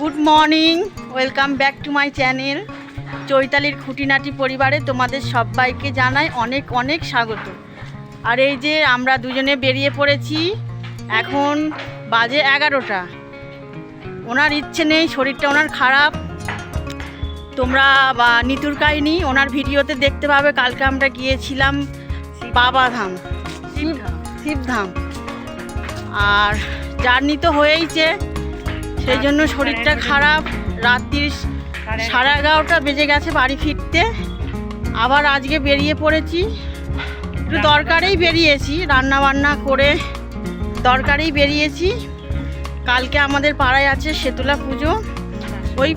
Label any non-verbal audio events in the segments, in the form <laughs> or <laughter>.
Good morning, welcome back to my channel. চৈতালির খুঁটিনাটি পরিবারে তোমাদের সবাইকে জানাই অনেক অনেক স্বাগত। আর এই যে আমরা দুজনে বেরিয়ে পড়েছি, এখন বাজে এগারোটা। ওনার ইচ্ছে নেই, শরীরটা ওনার খারাপ। তোমরা, বা নিতুর কাহিনী, ওনার ভিডিওতে দেখতে পাবে, কালকে আমরা গিয়েছিলাম বাবাধাম শিবধাম। আর জার্নি তো হয়েইছে। সেই জন্য শরীরটা খারাপ। রাত্রির সাড়ে এগারোটা বেজে গেছে বাড়ি ফিরতে। আবার আজকে বেরিয়ে পড়েছি। একটু দরকারেই বেরিয়েছি রান্না বান্না করে দরকারেই বেরিয়েছি। কালকে আমাদের পাড়ায় আছে শেতুলা পুজো। ওই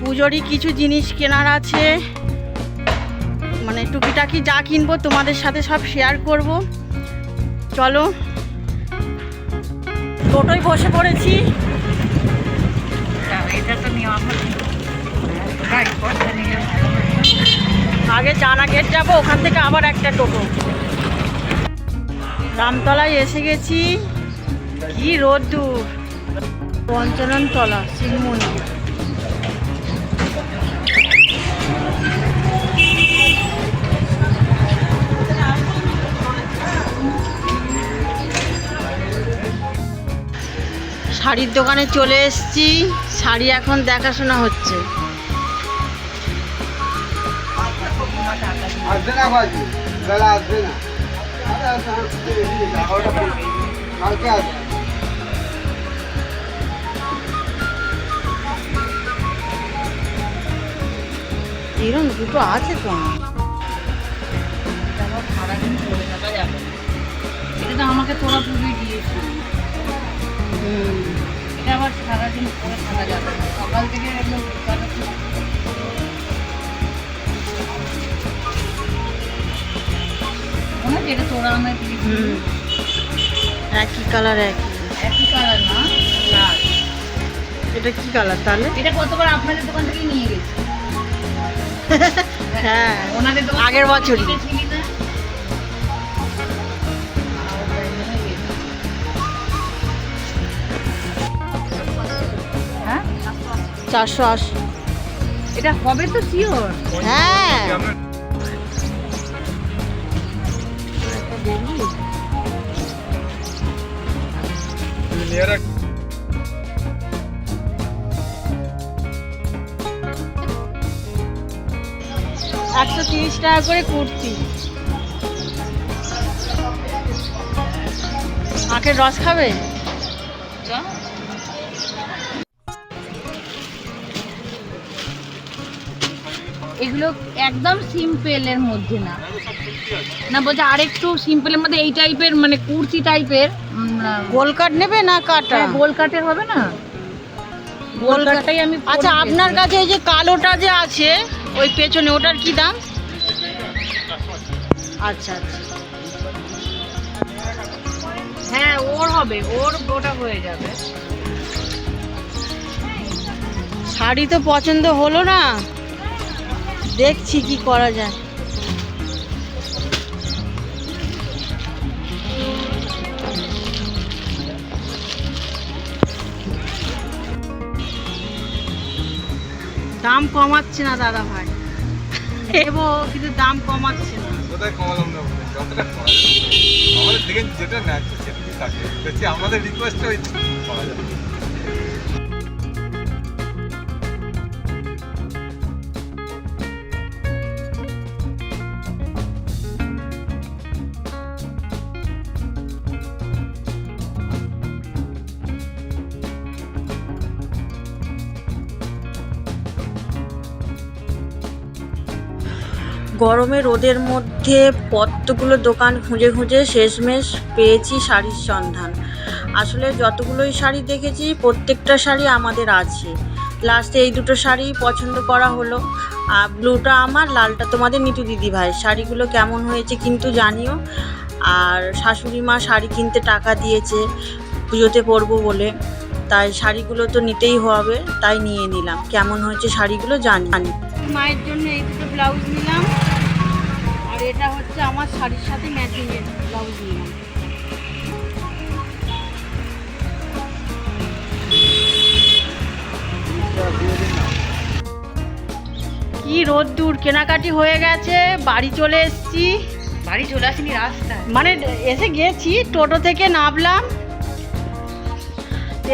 পুজোরই কিছু জিনিস কেনার আছে। মানে টুকিটাকি যা কিনবো তোমাদের সাথে সব শেয়ার করব। চলো। টোটোয় বসে পড়েছি। পথে নিয়ে আগে চানা গেট যাব ওখান থেকে আবার একটা টোটো। রামতলায় এসে গেছি। কি রোদ্দুর। পঞ্চানন তলা শিব মন্দির। শাড়ির দোকানে চলে এসেছি। শাড়ি এখন দেখাশোনা হচ্ছে। এরকম দুটো আছে তো? থাকা যাবে এটা তো আমাকে তোরা হুম। এটা আবার সারাদিন পরে থাকা যাবে সকাল থেকে একদম তোরা হুম। একই কালার একই। একই কালার না? লাল এটা কি কালার তাহলে? এটা কতবার আপনাদের দোকান থেকে নিয়ে গেছি। <laughs> হ্যাঁ। ওনাদের আগের বছরই। চারশো আশি। এটা হবে তো শিওর হ্যাঁ। একশো তিরিশ টাকা করে কুর্তি। আখের রস খাবে? এগুলো একদম সিম্পলের মধ্যে না। না বলছে আরেকটু সিম্পলের মধ্যে এই টাইপের মানে কুর্তি টাইপের গোল কাট নেবে না কাটা? গোল কাটের হবে না? গোল গোল কাটাই আমি আচ্ছা আপনার কাছে এই যে কালোটা যে আছে ওই পেছনে ওটার কি দাম? আচ্ছা আচ্ছা। হ্যাঁ ওর হবে ওর ওটা হয়ে যাবে। শাড়ি তো পছন্দ হলো না। দেখছি কি করা যায়। দাম কমাচ্ছে না দাদা ভাই। এবো কিন্তু দাম কমাচ্ছে না। কোথায় কমালাম না আমাদের দিকে যেটা থাকে দেখছি আমাদের রিকোয়েস্টটা ওই করা যাবে। গরমে রোদের মধ্যে কতগুলো দোকান খুঁজে খুঁজে শেষমেশ পেয়েছি শাড়ির সন্ধান। আসলে যতগুলোই শাড়ি দেখেছি, প্রত্যেকটা শাড়ি আমাদের আছে। লাস্টে এই দুটো শাড়ি পছন্দ করা হলো। আর ব্লুটা আমার, লালটা তোমাদের নিতু দিদি ভাই। শাড়িগুলো কেমন হয়েছে কিন্তু জানিও। আর শাশুড়ি মা শাড়ি কিনতে টাকা দিয়েছে, পুজোতে পরবো বলে। তাই শাড়িগুলো তো নিতেই হবে, তাই নিয়ে নিলাম। কেমন হয়েছে শাড়িগুলো জানি। মায়ের জন্য এই দুটো ব্লাউজ নিলাম। আর এটা হচ্ছে আমার শাড়ির সাথে ম্যাচিংয়ের ব্লাউজ নিলাম কি রোদ্দুর কেনাকাটি হয়ে গেছে বাড়ি চলে এসছি। বাড়ি চলে আসিনি রাস্তায়। মানে এসে গেছি টোটো থেকে নামলাম।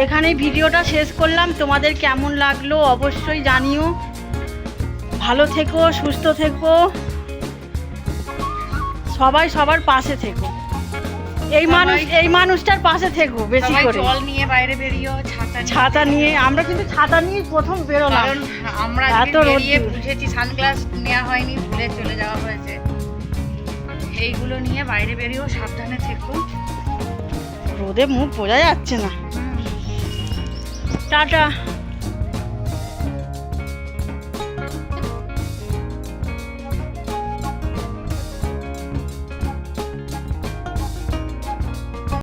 এখানে ভিডিওটা শেষ করলাম। তোমাদের কেমন লাগল অবশ্যই জানিও। ভালো থেকো সুস্থ থেকো। সবাই সবার পাশে থেকো। এই মানুষ এই মানুষটার পাশে থেকো বেশি করে। জল নিয়ে বাইরে বেরিয়েও ছাতা ছাতা নিয়ে আমরা কিন্তু ছাতা নিয়ে প্রথম বেরোলাম। কারণ আমরা এত বেরিয়ে বুঝেছি সানগ্লাস নেওয়া হয়নি ভুলে চলে যাওয়া হয়েছে। এইগুলো নিয়ে বাইরে বেরিয়েও সাবধানে থেকো। রোদে মুখ বোঝা যাচ্ছে না। টাটা।